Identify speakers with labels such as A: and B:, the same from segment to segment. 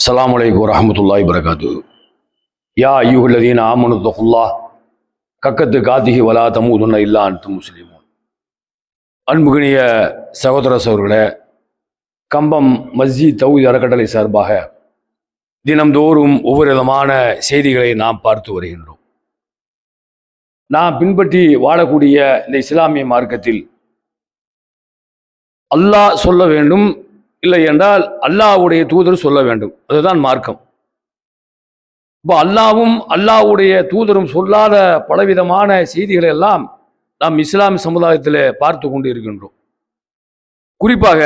A: அஸ்ஸலாமு வலைக்கம் வரஹ்மத்துல்லாஹி வரகாத்து யா ஐயுஹல்லதீன ஆமனு தகுல்லா கக்கத்து காத்திகி வலா தமுதுன்ன இல்லா அன்த்து முஸ்லிமூன் அன்புகினிய சகோதர சகோதரர்களே கம்பம் மஸ்ஜித் தௌதி அறக்கட்டளை சார்பாக தினம்தோறும் ஒவ்வொரு விதமான செய்திகளை நாம் பார்த்து வருகின்றோம். நாம் பின்பற்றி வாழக்கூடிய இந்த இஸ்லாமிய மார்க்கத்தில் அல்லாஹ் சொல்ல வேண்டும் இல்லை என்றால் அல்லாஹ்வுடைய தூதர் சொல்ல வேண்டும். அதுதான் மார்க்கம். இப்போ அல்லாவும் அல்லாஹ்வுடைய தூதரும் சொல்லாத பலவிதமான செய்திகளை எல்லாம் நாம் இஸ்லாமிய சமுதாயத்தில் பார்த்து கொண்டு இருக்கின்றோம் குறிப்பாக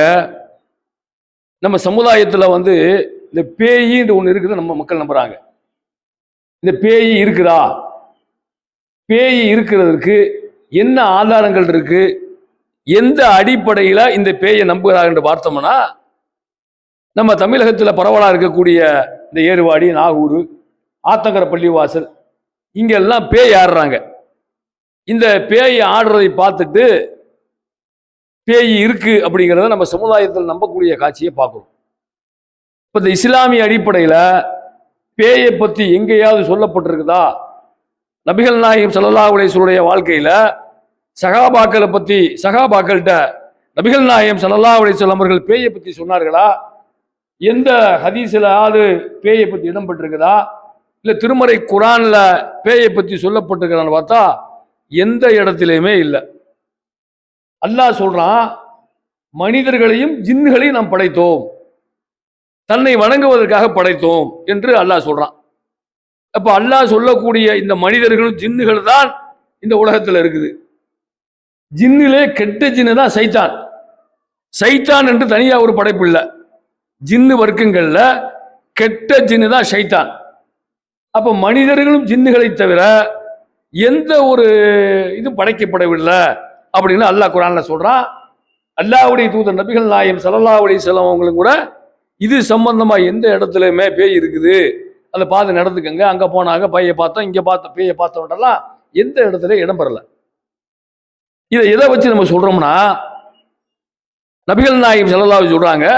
A: நம்ம சமுதாயத்தில் வந்து இந்த பேயின்னு ஒன்று இருக்குது நம்ம மக்கள் நம்புகிறாங்க இந்த பேய் இருக்குதா? பேய் இருக்கிறதுக்கு என்ன ஆதாரங்கள் இருக்குது எந்த அடிப்படையில் இந்த பேயை நம்புகிறார்கள் என்று பார்த்தோம்னா நம்ம தமிழகத்தில் பரவலாக இருக்கக்கூடிய இந்த ஏறுவாடி நாகூர் ஆத்தங்கர பள்ளிவாசல் இங்கெல்லாம் பேய் ஆடுறாங்க. இந்த பேய் ஆடுறதை பார்த்துட்டு பேய் இருக்கு அப்படிங்கிறத நம்ம சமுதாயத்தில் நம்பக்கூடிய காட்சியை பார்க்குறோம். இப்போ இந்த இஸ்லாமிய அடிப்படையில் பேயை பற்றி எங்கேயாவது சொல்லப்பட்டிருக்குதா? நபிகள் நாயகம் ஸல்லல்லாஹு உலேசருடைய வாழ்க்கையில் சகாபாக்களை பற்றி சகாபாக்கள்கிட்ட நபிகள் நாயகம் ஸல்லல்லாஹு உலேசல் அவர்கள் பேயை பற்றி சொன்னார்களா? எந்த ஹதீஸிலாவது பேயை பற்றி இடம்பெற்றிருக்குதா? இல்லை திருமறை குரானில் பேயை பற்றி சொல்லப்பட்டிருக்கிறான்னு பார்த்தா எந்த இடத்துலையுமே இல்லை. அல்லாஹ் சொல்கிறான் மனிதர்களையும் ஜின்களையும் நாம் படைத்தோம். தன்னை வணங்குவதற்காக படைத்தோம் என்று அல்லாஹ் சொல்கிறான் அப்போ அல்லாஹ் சொல்லக்கூடிய இந்த மனிதர்களும் ஜின்னுகள் தான் இந்த உலகத்தில் இருக்குது. ஜின்னிலே கெட்ட ஜின்னு தான் சைத்தான். சைத்தான் என்று தனியாக ஒரு படைப்பு இல்லை. ஜின்னு வர்க்கங்களில் கெட்ட ஜின்னு தான் ஷைத்தான். அப்போ மனிதர்களும் ஜின்னுகளை தவிர எந்த ஒரு இது படைக்கப்படவில்லை அப்படின்னு அல்லாஹ் குரானில் சொல்கிறான் அல்லாவுடைய தூதர் நபிகள் நாயம் சலல்லாவுடைய அலைஹி அவங்களும் கூட இது சம்பந்தமாக எந்த இடத்துலையுமே பேய் இருக்குது. அதை பார்த்து நடந்துக்கங்க. அங்கே போனாங்க பையை பார்த்தோம் இங்கே பார்த்த பேயை பார்த்தோம்ன்றலாம் எந்த இடத்துல இடம் பெறல. இதை எதை வச்சு நம்ம சொல்கிறோம்னா நபிகள் நாயம் ஸல்லல்லாஹு சொல்கிறாங்க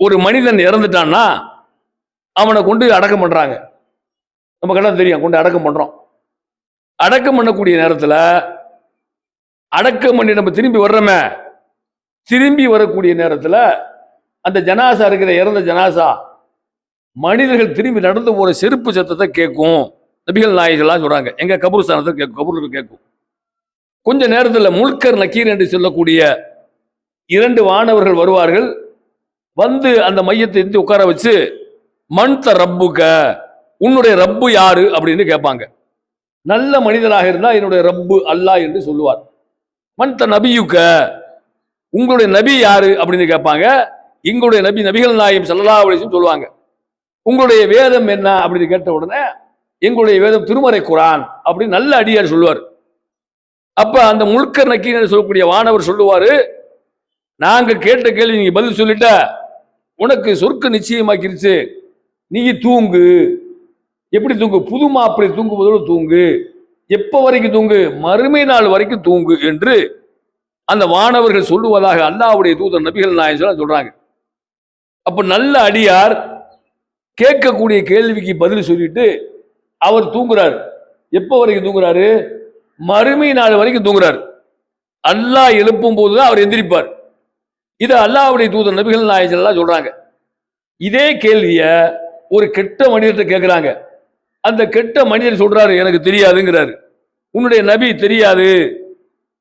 A: ஒரு மனிதன் இறந்துட்டான்னா அவனை கொண்டு அடக்கம் பண்ணுறாங்க நமக்கெல்லாம் தெரியும் கொண்டு அடக்கம் பண்ணுறோம் அடக்கம் பண்ணக்கூடிய நேரத்தில் அடக்கம் பண்ணி நம்ம திரும்பி வர்றோமே திரும்பி வரக்கூடிய நேரத்தில் அந்த ஜனாசா இருக்கிற இறந்த ஜனாசா மனிதர்கள் திரும்பி நடந்து போகிற செருப்பு சத்தத்தை கேட்கும். நபிகள் நாயகெல்லாம் சொல்கிறாங்க எங்கள் கபூர்ஸ்தானத்தில் கேட்கும் கபூருக்கு கேட்கும். கொஞ்ச நேரத்தில் முல்கர் நக்கீர் என்று சொல்லக்கூடிய இரண்டு வானவர்கள் வருவார்கள். வந்து அந்த மையத்தை எந்தி உட்கார வச்சு மண்த ரப்புக்க உன்னுடைய ரப்பு யாரு? அப்படின்னு கேட்பாங்க. நல்ல மனிதனாக இருந்தா என்னுடைய ரப்பு அல்லாஹ் என்று சொல்லுவார். மண்த நபியுக்க உங்களுடைய நபி யாரு? அப்படின்னு கேட்பாங்க. எங்களுடைய நபி நபிகள் நாயம் சல்லா அலிசும் சொல்லுவாங்க. உங்களுடைய வேதம் என்ன? அப்படின்னு கேட்ட உடனே எங்களுடைய வேதம் திருமறை குரான் அப்படின்னு நல்ல அடியார் சொல்லுவார். அப்ப அந்த முழுக்க நக்கீர் சொல்லக்கூடிய வானவர் சொல்லுவாரு நாங்க கேட்ட கேள்வி நீங்க பதில் சொல்லிட்ட உனக்கு சொர்க்க நிச்சயமாக்கிருச்சு. நீ தூங்கு. எப்படி தூங்கு? புது மாப்பிளை தூங்குவதோடு தூங்கு. எப்ப வரைக்கும் தூங்கு? மறுமை நாள் வரைக்கும் தூங்கு என்று அந்த வானவர்கள் சொல்லுவதாக அல்லாவுடைய தூதர் நபிகள் நாயகம் சொல்றாங்க. அப்ப நல்ல அடியார் கேட்கக்கூடிய கேள்விக்கு பதில் சொல்லிட்டு அவர் தூங்குறார். எப்ப வரைக்கும் தூங்குறாரு? மறுமை நாள் வரைக்கும் தூங்குறார். அல்லாஹ் எழுப்பும் போதுதான் அவர் எந்திரிப்பார். இது அல்லாவுடைய தூதர் நபிகள் நாயகெல்லாம் சொல்றாங்க. இதே கேள்வியை ஒரு கெட்ட மனிதர்கிட்ட கேட்குறாங்க அந்த கெட்ட மனிதர் சொல்றாரு எனக்கு தெரியாதுங்கிறாரு. உன்னுடைய நபி தெரியாது.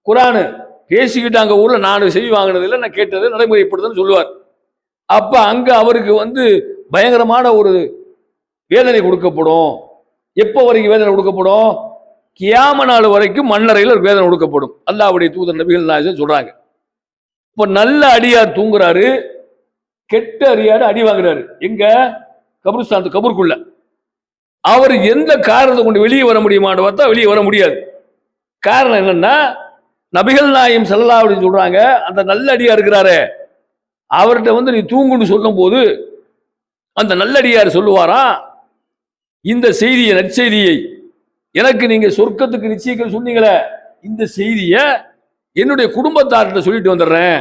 A: குரானு பேசிக்கிட்டு அங்கே ஊரில் நான் செவி வாங்கினது இல்லை நான் கேட்டது நடைமுறைப்படுதுன்னு சொல்லுவார். அப்போ அங்கே அவருக்கு வந்து பயங்கரமான ஒரு வேதனை கொடுக்கப்படும். எப்போ வரைக்கும் வேதனை கொடுக்கப்படும்? கியாம நாள் வரைக்கும் மண்ணறையில் ஒரு வேதனை கொடுக்கப்படும். அல்லாவுடைய தூதர் நபிகள் நாயகம் சொல்கிறாங்க இப்போ நல்ல அடியார் தூங்குறாரு கெட்ட அடியார் அடி வாங்குறாரு. எங்க? கபருஸ்தான் கபூருக்குள்ள. அவர் எந்த காரணத்தை கொண்டு வெளியே வர முடியுமான்னு பார்த்தா வெளியே வர முடியாது. காரணம் என்னன்னா நபிகள் நாயம் செல்லா அப்படின்னு சொல்றாங்க அந்த நல்ல அடியா இருக்கிறாரே. அவர்கிட்ட வந்து நீ தூங்குன்னு சொல்லும் போது அந்த நல்லடியார் சொல்லுவாராம் இந்த செய்தியை நற்செய்தியை. எனக்கு நீங்க சொர்க்கத்துக்கு நிச்சயிக்க சொன்னீங்களே இந்த செய்தியை என்னுடைய குடும்பத்தார்கிட்ட சொல்லிட்டு வந்துடுறேன்.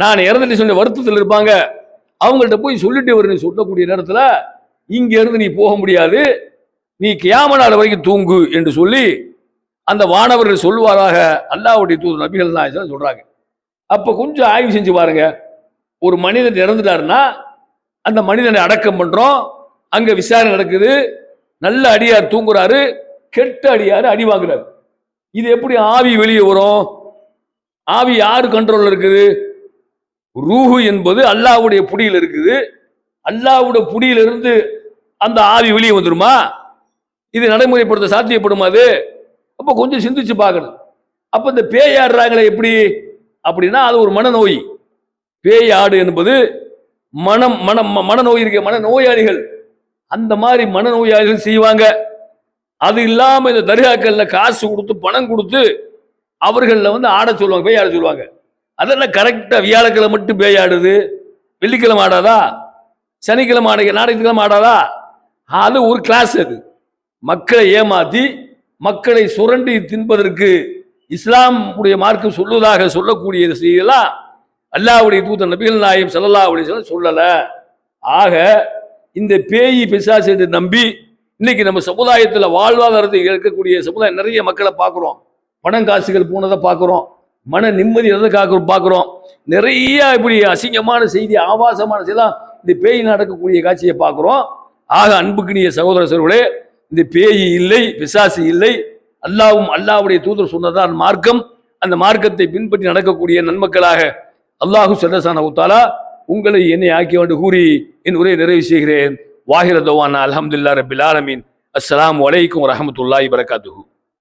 A: நான் இறந்துட்டு சொன்ன வருத்தத்தில் இருப்பாங்க. அவங்கள்ட்ட போய் சொல்லிட்டு வரேன்னு சொல்லக்கூடிய நேரத்தில் இங்கேருந்து நீ போக முடியாது. நீ கியாம நாள் வரைக்கும் தூங்கு என்று சொல்லி அந்த வானவர்கள் சொல்லுவாராக அல்லாவுடைய தூது நபிகள் நாயசன் சொல்கிறாங்க அப்போ கொஞ்சம் ஆய்வு செஞ்சு பாருங்க. ஒரு மனிதன் இறந்துட்டாருன்னா அந்த மனிதனை அடக்கம் பண்ணுறோம் அங்கே விசாரணை நடக்குது. நல்ல அடியார் தூங்குறாரு. கெட்ட அடியார் அடி வாங்குறாரு. இது எப்படி ஆவி வெளியே வரும்? ஆவி யார் கண்ட்ரோல்ல இருக்குது? ரூஹு என்பது அல்லாவுடைய புடியில் இருக்குது. அல்லாவுடைய புடியிலிருந்து அந்த ஆவி வெளியே வந்துருமா? இது நடைமுறைப்படுத்த சாத்தியப்படுமா அது? அப்போ கொஞ்சம் சிந்திச்சு பார்க்கணும். அப்போ இந்த பேய் ஆடுறாங்களே எப்படி? அப்படின்னா அது ஒரு மனநோய். பேய் ஆடு என்பது மனம் மனம் ம- மனநோய் இருக்க. மனநோயாளிகள். அந்த மாதிரி மனநோயாளிகள் செய்வாங்க. அது இல்லாமல் இந்த தர்காக்கள்ல காசு கொடுத்து பணம் கொடுத்து அவர்களில் வந்து ஆட சொல்லுவாங்க பேய் ஆட சொல்லுவாங்க. அதெல்லாம் கரெக்டாக வியாழக்கிழமை மட்டும் பேய் ஆடுது. வெள்ளிக்கிழமை ஆடாதா? சனிக்கிழமை ஆடுங்க ஞாயிற்றுக்கிழமை ஆடாதா? அது ஒரு கிளாஸ் அது. மக்களை ஏமாத்தி மக்களை சுரண்டி தின்பதற்கு இஸ்லாம் உடைய மார்க்கம் சொல்லுவதாக சொல்லக்கூடிய செய்தியெல்லாம் அல்லாவுடைய தூத்த நபிகள் நாயம் செல்லல்லா அப்படி சொல்ல சொல்லலை. ஆக இந்த பேய் பிசாசு என்று நம்பி இன்னைக்கு நம்ம சமுதாயத்தில் வாழ்வாதாரத்தை இழக்கக்கூடிய சமுதாயம் நிறைய மக்களை பார்க்குறோம். பணங்காசுகள் போனதை பார்க்குறோம். மன நிம்மதி எதை காக்கிறோம் பார்க்குறோம். நிறைய இப்படி அசிங்கமான செய்தி ஆபாசமான செய்திலாம் இந்த பேய் நடக்கக்கூடிய காட்சியை பார்க்குறோம். ஆக அன்புக்குரிய சகோதர சகோதரர்களே இந்த பேய் இல்லை பிசாசு இல்லை. அல்லாவும் அல்லாவுடைய தூதர் சொன்னதான் மார்க்கம். அந்த மார்க்கத்தை பின்பற்றி நடக்கக்கூடிய நன்மக்களாக அல்லாஹு சல்லசான உத்தாலா உங்களை என்னை ஆக்கி வந்து கூறி என் உரையை நிறைவு செய்கிறேன். வாஹிர அலமதுல்லா ரபில் ஆலமீன். அஸ்லாம் வலைக்கும் வரஹ்மத்துல்லாஹி வரகாத்துஹூ